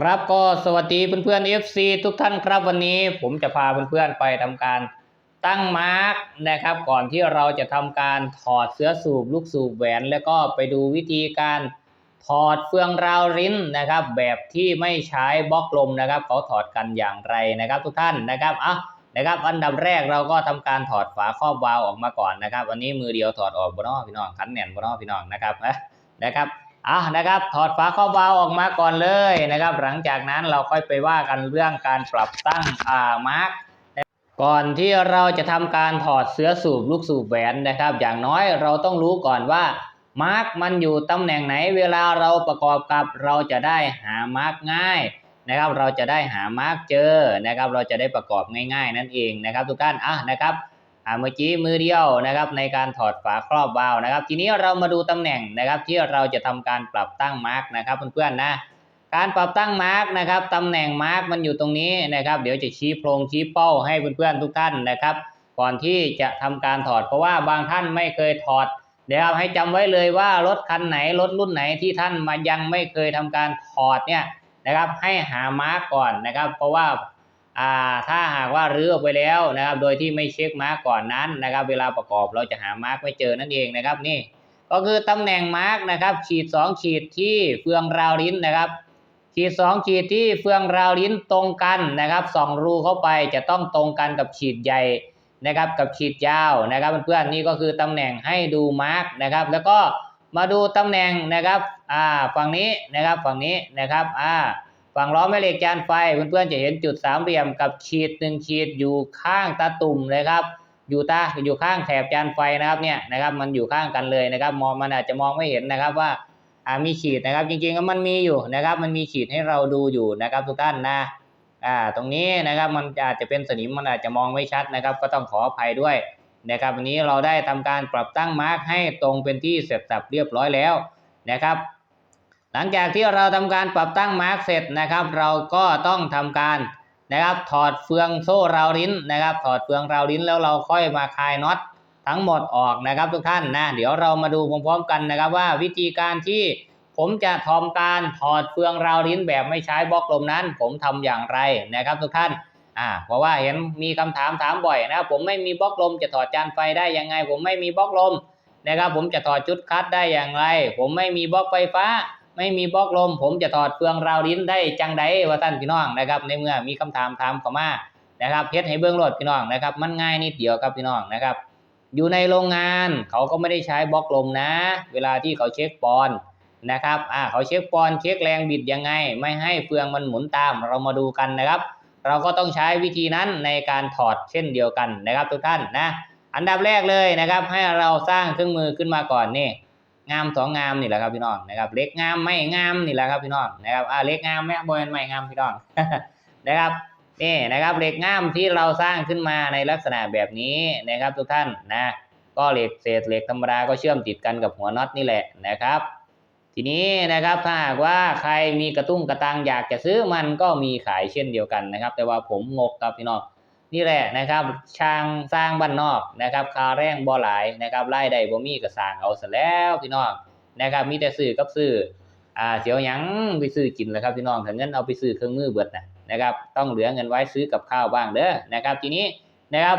ครับก็สวัสดีเพื่อนๆ FC ทุกท่านครับวันนี้ผมจะพาเพื่อนๆไปทำการตั้งมาร์กนะครับ ก่อนที่เราจะทำการถอดเสื้อสูบลูกสูบแหวน แล้วก็ไปดูวิธีการถอดเฟืองราวริ้นนะครับ แบบที่ไม่ใช้บล็อกลมนะครับ เขาถอดกันอย่างไรนะครับ ทุกท่านนะครับอะนะครับอันดับแรกเราก็ทำการถอดฝาครอบวาล์วออกมาก่อนนะครับ วันนี้มือเดียวถอดออกบนนอพี่น้องขันแหน่นบนนอพี่น้องนะครับนะครับ อะนะครับ ถอดฝาครอบวาล์วออกมาก่อนเลยนะครับ หลังจากนั้นเราค่อยไปว่ากันเรื่องการปรับตั้งอ่ามาร์กก่อนที่เราจะทำการถอดเสื้อสูบลูกสูบแหวนนะครับ อย่างน้อยเราต้องรู้ก่อนว่ามาร์กมันอยู่ตำแหน่งไหนเวลาเราประกอบกับเราจะได้หามาร์กง่ายนะครับ เราจะได้หามาร์กเจอนะครับ เราจะได้ประกอบง่าย ๆ นั่นเองนะครับ ทุกท่านอะนะครับ เมื่อกี้มือเดียวนะครับในการถอดฝาครอบวาล์วนะครับ ทีนี้เรามาดูตำแหน่งนะครับ ที่เราจะทำการปรับตั้งมาร์กนะครับเพื่อนๆนะการปรับตั้งมาร์กนะครับตำแหน่งมาร์กมันอยู่ตรงนี้นะครับ เดี๋ยวจะชี้โพรงชี้เป้าให้เพื่อนๆทุกท่านนะครับ ก่อนที่จะทำการถอดเพราะว่าบางท่านไม่เคยถอดเดี๋ยวให้จำไว้เลยว่ารถคันไหนรถรุ่นไหนที่ท่านมายังไม่เคยทำการถอดเนี่ยนะครับ ให้หามาร์กก่อนนะครับ เพราะว่า อ่าถ้าหากว่ารื้อออกไปแล้วนะครับ โดยที่ไม่เช็คมาร์กก่อนนั้นนะครับ เวลาประกอบเราจะหามาร์กไม่เจอนั่นเองนะครับนี่ ก็คือตำแหน่งมาร์กนะครับขีด2ขีดที่เฟืองราวลิ้นนะครับขีด2ขีดที่เฟืองราวลิ้นตรงกันนะครับสองรูเข้าไปจะต้องตรงกันกับขีดใหญ่นะครับกับขีดยาวนะครับเพื่อนๆนี่ก็คือตำแหน่งให้ดูมาร์กนะครับ แล้วก็มาดูตำแหน่งนะครับอ่าฝั่งนี้นะครับฝั่งนี้นะครับอ่า ฝั่งล้อแม่เหล็กจานไฟเพื่อนๆจะเห็นจุดสามเหลี่ยมกับขีดหนึ่งขีดอยู่ข้างตาตุ่มเลยครับ อยู่ตาอยู่ข้างแถบจานไฟนะครับเนี่ยนะครับ มันอยู่ข้างกันเลยนะครับ มองมันอาจจะมองไม่เห็นนะครับว่าอ่ามีขีดนะครับ จริงๆก็มันมีอยู่นะครับ มันมีขีดให้เราดูอยู่นะครับ ทุกท่านนะอ่าตรงนี้นะครับมันอาจจะเป็นสนิมมันอาจจะมองไม่ชัดนะครับ ก็ต้องขออภัยด้วยนะครับวันนี้เราได้ทำการปรับตั้งมาร์กให้ตรงเป็นที่เสร็จสับเรียบร้อยแล้วนะครับ หลังจากที่เราทำการปรับตั้งมาร์กเสร็จนะครับ เราก็ต้องทำการนะครับถอดเฟืองโซ่ราวลิ้นนะครับ ถอดเฟืองราวลิ้นแล้วเราค่อยมาคลายน็อตทั้งหมดออกนะครับทุกท่านนะเดี๋ยวเรามาดูพร้อมๆกันนะครับว่าวิธีการที่ผมจะทำการถอดเฟืองราวลิ้นแบบไม่ใช้บล็อกลมนั้น ผมทำอย่างไรนะครับทุกท่านอ่าเพราะว่าเห็นมีคำถามถามบ่อยนะครับผมไม่มีบล็อกลมจะถอดจานไฟได้ยังไง ผมไม่มีบล็อกลมนะครับผมจะถอดจุดคัดได้อย่างไร ผมไม่มีบล็อกไฟฟ้า ไม่มีบล็อกลม ผมจะถอดเฟืองราวลิ้นได้จังไดว่าท่านพี่น้องนะครับ ในเมื่อมีคำถามถามเข้ามานะครับเพชรให้เบื้องรถพี่น้องนะครับ มันง่ายนิดเดียวครับพี่น้องนะครับ อยู่ในโรงงานเขาก็ไม่ได้ใช้บล็อกลมนะ เวลาที่เขาเช็คปอนนะครับอ่าเขาเช็คปอนเช็คแรงบิดยังไง ไม่ให้เฟืองมันหมุนตามเรามาดูกันนะครับ เราก็ต้องใช้วิธีนั้นในการถอดเช่นเดียวกันนะครับ ทุกท่านนะ อันดับแรกเลยนะครับ ให้เราสร้างเครื่องมือขึ้นมาก่อนนี่ งามสองงามนี่แหละครับพี่น้องนะครับเล็กงามไม่งามนี่แหละครับพี่น้องนะครับอ่าเล็กงามแม่บอยไม่งามพี่น้องนะครับนี่นะครับเหล็กงามที่เราสร้างขึ้นมาในลักษณะแบบนี้นะครับทุกท่านนะก็เหล็กเศษเหล็กธรรมดาก็เชื่อมติดกันกับหัวน็อตนี่แหละนะครับ ทีนี้นะครับถ้าหากว่าใครมีกระตุ้งกระตังอยากจะซื้อมันก็มีขายเช่นเดียวกันนะครับ แต่ว่าผมงกครับพี่น้อง นี่แหละนะครับช่างสร้างบ้านนอกนะครับคาแรงบ่หลายนะครับรายได้บ่มีก็สร้างเอาซะแล้วพี่น้องนะครับมีแต่ซื้อกับซื้ออ่าเสียวหยังไปซื้อกินแหละครับพี่น้องถ้าเงินเอาไปซื้อเครื่องมือเบิดนะนะครับต้องเหลือเงินไว้ซื้อกับข้าวบ้างเด้อนะครับ ทีนี้นะครับ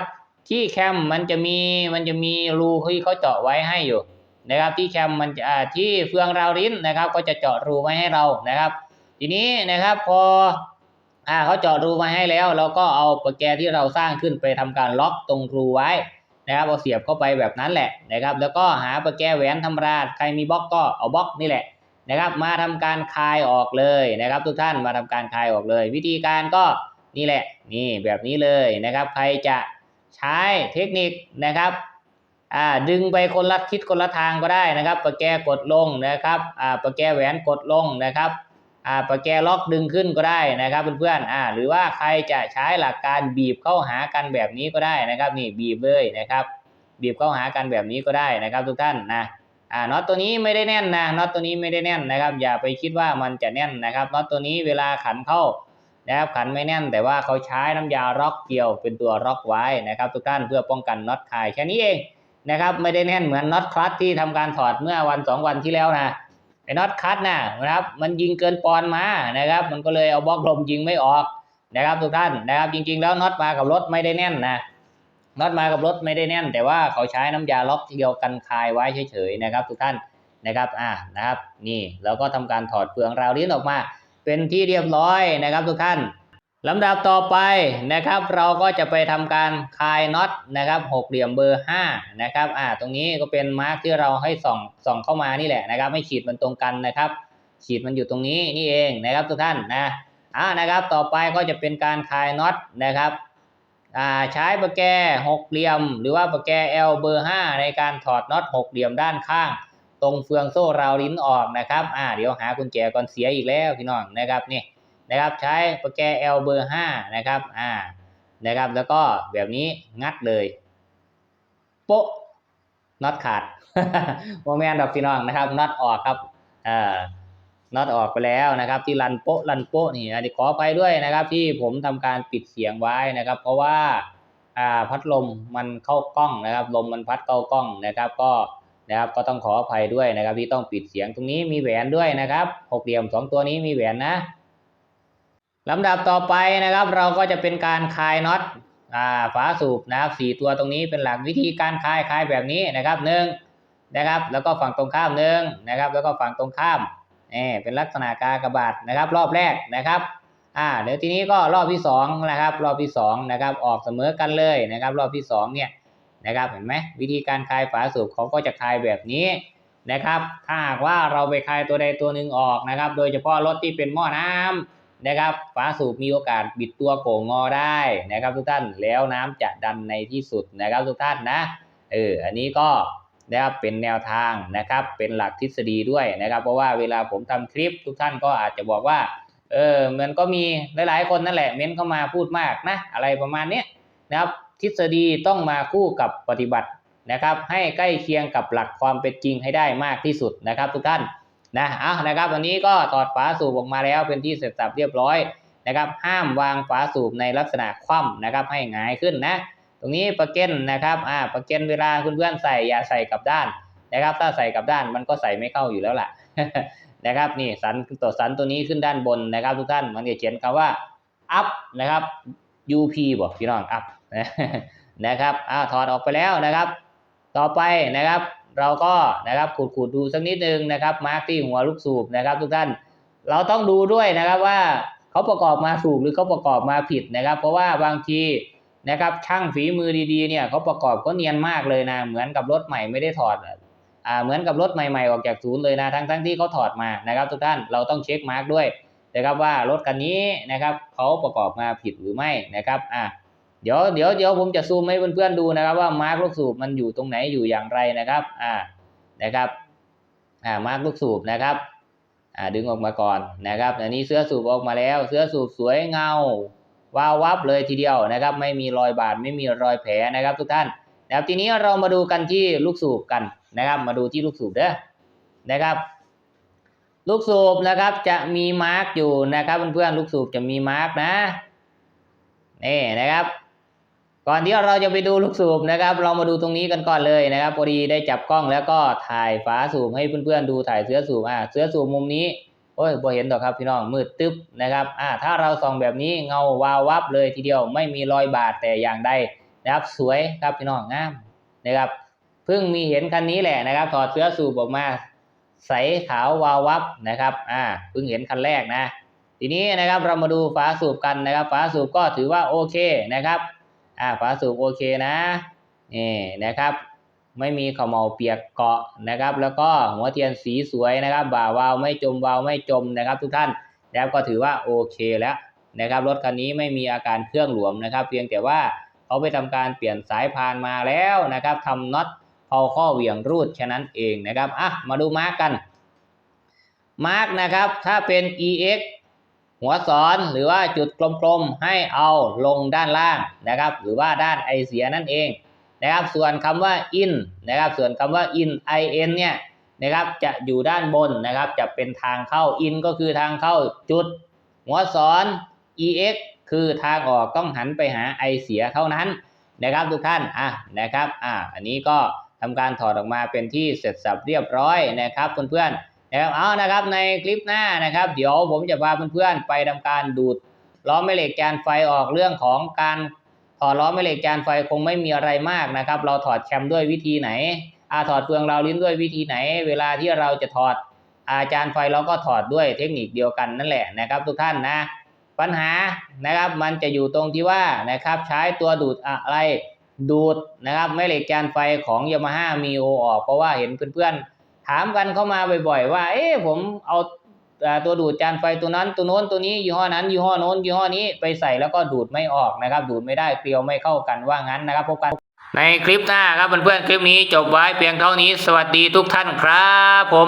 ที่แคมมันจะมีมันจะมีรูที่เขาเจาะไว้ให้อยู่นะครับที่แคมมันจะอ่าที่เฟืองราวลิ้นนะครับ ก็จะเจาะรูไว้ให้เรานะครับ ทีนี้นะครับพอ อ่าเขาเจาะรูมาให้แล้ว เราก็เอาปรแกที่เราสร้างขึ้นไปทำการล็อกตรงรูไว้นะครับเอาเสียบเข้าไปแบบนั้นแหละนะครับ แล้วก็หาปรแกแหวนธรรมดาใครมีบล็อกก็เอาบล็อกนี่แหละนะครับ มาทำการคลายออกเลยนะครับ ทุกท่านมาทำการคลายออกเลย วิธีการก็นี่แหละนี่แบบนี้เลยนะครับ ใครจะใช้เทคนิคนะครับอ่าดึงไปคนละทิศคนละทางก็ได้นะครับ ปรแกกดลงนะครับอ่าปรแกแหวนกดลงนะครับ อ่าปากแกล็อกดึงขึ้นก็ได้นะครับเพื่อนๆอ่าหรือว่าใครจะใช้หลักการบีบเข้าหากันแบบนี้ก็ได้นะครับนี่บีบเลยนะครับ บีบเข้าหากันแบบนี้ก็ได้นะครับ ทุกท่านนะอ่าน็อตตัวนี้ไม่ได้แน่นนะน็อตตัวนี้ไม่ได้แน่นนะครับ อย่าไปคิดว่ามันจะแน่นนะครับน็อตตัวนี้เวลาขันเข้านะครับขันไม่แน่นแต่ว่าเขาใช้น้ำยาล็อกเกี่ยวเป็นตัวล็อกไว้นะครับ ทุกท่านเพื่อป้องกันน็อตคายแค่นี้เองนะครับไม่ได้แน่นเหมือนน็อตคลัตที่ทำการถอดเมื่อวันสองวันที่แล้วนะ ไอ้น็อตคัทนะนะครับ มันยิงเกินปอนมานะครับ มันก็เลยเอาบล็อกลมยิงไม่ออกนะครับทุกท่านนะครับ จริง ๆ แล้วน็อตมากับรถไม่ได้แน่นนะน็อตมากับรถไม่ได้แน่น แต่ว่าเขาใช้น้ำยาล็อกเดียวกันคายไว้เฉยๆนะครับ ทุกท่านนะครับอ่านะครับ นี่เราก็ทำการถอดเปลืองราวลิ้นออกมา เป็นที่เรียบร้อยนะครับ ทุกท่าน ลำดับต่อไปนะครับ เราก็จะไปทำการคลายน็อตนะครับหกเหลี่ยมเบอร์ห้านะครับอ่าตรงนี้ก็เป็นมาร์กที่เราให้ส่องส่องเข้ามานี่แหละนะครับไม่ขีดมันตรงกันนะครับ ขีดมันอยู่ตรงนี้นี่เองนะครับทุกท่านนะอ่านะครับต่อไปก็จะเป็นการคลายน็อตนะครับอ่าใช้ประแกหกเหลี่ยม หรือว่าประแก L เบอร์ห้าในการถอดน็อตหกเหลี่ยมด้านข้าง ตรงเฟืองโซ่ราวลิ้นออกนะครับอ่าเดี๋ยวหากุญแจก่อนเสียอีกแล้วพี่น้องนะครับนี่ นะครับใช้ประแกรม L เบอร์5นะครับอ่านะครับแล้วก็แบบนี้งัดเลยโป๊ะน็อตขาดโมแมนดอกพี่น้องนะครับน็อตออกครับอ่าน็อตออกไปแล้วนะครับ ที่รันโป๊ะรันโป๊ะนี่อันนี้ขอไปด้วยนะครับ ที่ผมทำการปิดเสียงไว้นะครับ เพราะว่าอ่าพัดลมมันเข้ากล้องนะครับ ลมมันพัดเข้ากล้องนะครับ ก็นะครับก็ต้องขออภัยด้วยนะครับ ที่ต้องปิดเสียงตรงนี้มีแหวนด้วยนะครับหกเหลี่ยมสองตัวนี้มีแหวนนะ ลำดับต่อไปนะครับ เราก็จะเป็นการคลายน็อตฝาสูบนะครับสี่ตัวตรงนี้เป็นหลักวิธีการคลายคลายแบบนี้นะครับหนึ่งนะครับ แล้วก็ฝั่งตรงข้ามหนึ่งนะครับ แล้วก็ฝั่งตรงข้ามนี่เป็นลักษณะกากระบาทนะครับ รอบแรกนะครับอ่าเดี๋ยวทีนี้ก็รอบที่สองนะครับ รอบที่สองนะครับ ออกเสมอกันเลยนะครับ รอบที่สองเนี่ยนะครับเห็นไหมวิธีการคลายฝาสูบเขาก็จะคลายแบบนี้นะครับ ถ้าหากว่าเราไปคลายตัวใดตัวหนึ่งออกนะครับ โดยเฉพาะรถที่เป็นหม้อน้ำ นะครับฝาสูบมีโอกาสบิดตัวโก่งงอได้นะครับ ทุกท่านแล้วน้ำจะดันในที่สุดนะครับ ทุกท่านนะเอออันนี้ก็นะครับเป็นแนวทางนะครับ เป็นหลักทฤษฎีด้วยนะครับ เพราะว่าเวลาผมทำคลิปทุกท่านก็อาจจะบอกว่าเออมันก็มีหลาย ๆ คนนั่นแหละเม้นเข้ามาพูดมากนะอะไรประมาณนี้นะครับทฤษฎีต้องมาคู่กับปฏิบัตินะครับ ให้ใกล้เคียงกับหลักความเป็นจริงให้ได้มากที่สุดนะครับ ทุกท่าน นะอะนะครับวันนี้ก็ถอดฝาสูบออกมาแล้วเป็นที่เสร็จสับเรียบร้อยนะครับห้ามวางฝาสูบในลักษณะคว่ำนะครับให้หงายขึ้นนะ ตรงนี้ประเก็นนะครับอ่าประเก็นเวลาคุณเพื่อนใส่อย่าใส่กลับด้านนะครับ ถ้าใส่กลับด้านมันก็ใส่ไม่เข้าอยู่แล้วล่ะนะครับนี่สันตัวสันตัวนี้ขึ้นด้านบนนะครับ ทุกท่านมันจะเขียนคำว่า up นะครับ up บอกพี่น้อง up นะครับอ่าถอดออกไปแล้วนะครับ ต่อไปนะครับ เราก็นะครับขูดๆดูสักนิดนึงนะครับมาร์กที่หัวลูกสูบนะครับ ทุกท่านเราต้องดูด้วยนะครับว่าเขาประกอบมาถูกหรือเขาประกอบมาผิดนะครับ เพราะว่าบางทีนะครับช่างฝีมือดีๆเนี่ยเขาประกอบก็เนียนมากเลยนะเหมือนกับรถใหม่ไม่ได้ถอดอ่าเหมือนกับรถใหม่ๆออกจากศูนย์เลยนะทั้งๆทที่เขาถอดมานะครับ ทุกท่านเราต้องเช็คมาร์กด้วยนะครับว่ารถคันนี้นะครับเขาประกอบมาผิดหรือไม่นะครับอ่า เดี๋ยวเดี๋ยวเดี๋ยวผมจะซูมให้เพื่อนๆดูนะครับว่ามาร์กลูกสูบมันอยู่ตรงไหนอยู่อย่างไรนะครับอ่านะครับอ่ามาร์กลูกสูบนะครับอ่าดึงออกมาก่อนนะครับอันนี้เสื้อสูบออกมาแล้ว เสื้อสูบสวยเงาวาววับเลยทีเดียวนะครับ ไม่มีรอยบาดไม่มีรอยแผลนะครับ ทุกท่านนะครับทีนี้เรามาดูกันที่ลูกสูบกันนะครับ มาดูที่ลูกสูบเด้อนะครับ ลูกสูบนะครับจะมีมาร์กอยู่นะครับเพื่อนๆลูกสูบจะมีมาร์กนะนี่นะครับ ก่อนที่เราจะไปดูลูกสูบนะครับ เรามาดูตรงนี้กันก่อนเลยนะครับพอดีได้จับกล้องแล้วก็ถ่ายฝาสูบให้เพื่อนๆดูถ่ายเสื้อสูบอ่าเสื้อสูบมุมนี้โอ้ยบ่เห็นหรอกครับพี่น้องมืดตึ๊บนะครับอ่าถ้าเราส่องแบบนี้เงาวาววับเลยทีเดียวไม่มีรอยบาดแต่อย่างใดนะครับสวยครับพี่น้องงามนะครับเพิ่งมีเห็นคันนี้แหละนะครับถอดเสื้อสูบออกมา ใสขาววาววับนะครับอ่าเพิ่งเห็นคันแรกนะ ทีนี้นะครับเรามาดูฝาสูบกันนะครับ ฝาสูบก็ถือว่าโอเคนะครับ อ่าฝาสูบโอเคนะนี่นะครับ ไม่มีขมเหลาเปียกเกาะนะครับ แล้วก็หัวเทียนสีสวยนะครับ บ่าวาวไม่จมวาวไม่จมนะครับ ทุกท่านแล้วก็ถือว่าโอเคแล้วนะครับ รถคันนี้ไม่มีอาการเครื่องหลวมนะครับ เพียงแต่ว่าเขาไปทำการเปลี่ยนสายพานมาแล้วนะครับทำน็อตเผาข้อเหวี่ยงรูดแค่นั้นเองนะครับอะมาดูมาร์กกันมาร์กนะครับถ้าเป็น EX หัวสอนหรือว่าจุดกลมๆให้เอาลงด้านล่างนะครับ หรือว่าด้านไอเสียนั่นเองนะครับ ส่วนคำว่า in นะครับ ส่วนคำว่า in in เนี่ยนะครับจะอยู่ด้านบนนะครับ จะเป็นทางเข้า in ก็คือทางเข้าจุด หัวสอน ex คือทางออกต้องหันไปหาไอเสียเท่านั้นนะครับทุกท่านอะนะครับอะอันนี้ก็ทำการถอดออกมาเป็นที่เสร็จสับเรียบร้อยนะครับเพื่อนๆ นะครับเอานะครับในคลิปหน้านะครับ เดี๋ยวผมจะพาเพื่อนๆไปทำการดูดล้อแม่เหล็กจานไฟออกเรื่องของการถอดล้อแม่เหล็กจานไฟคงไม่มีอะไรมากนะครับ เราถอดแคมด้วยวิธีไหนอาถอดเฟืองเราลิ้นด้วยวิธีไหน เวลาที่เราจะถอดอาจานไฟเราก็ถอดด้วยเทคนิคเดียวกันนั่นแหละนะครับ ทุกท่านนะ ปัญหานะครับมันจะอยู่ตรงที่ว่านะครับใช้ตัวดูดอะไรดูดนะครับแม่เหล็กจานไฟของยามาฮ่ามีโอออกเพราะว่าเห็นเพื่อนๆ ถามกันเข้ามาบ่อยๆ ว่า เอ๊ะผมเอาตัวดูดจานไฟตัวนั้นตัวโน้นตัวนี้ยี่ห้อนั้นยี่ห้อโน้นยี่ห้อนี้ไปใส่แล้วก็ดูดไม่ออกนะครับ ดูดไม่ได้เกลียวไม่เข้ากันว่างั้นนะครับพบกันในคลิปหน้าครับเพื่อนๆคลิปนี้จบไว้เพียงเท่านี้ สวัสดีทุกท่านครับผม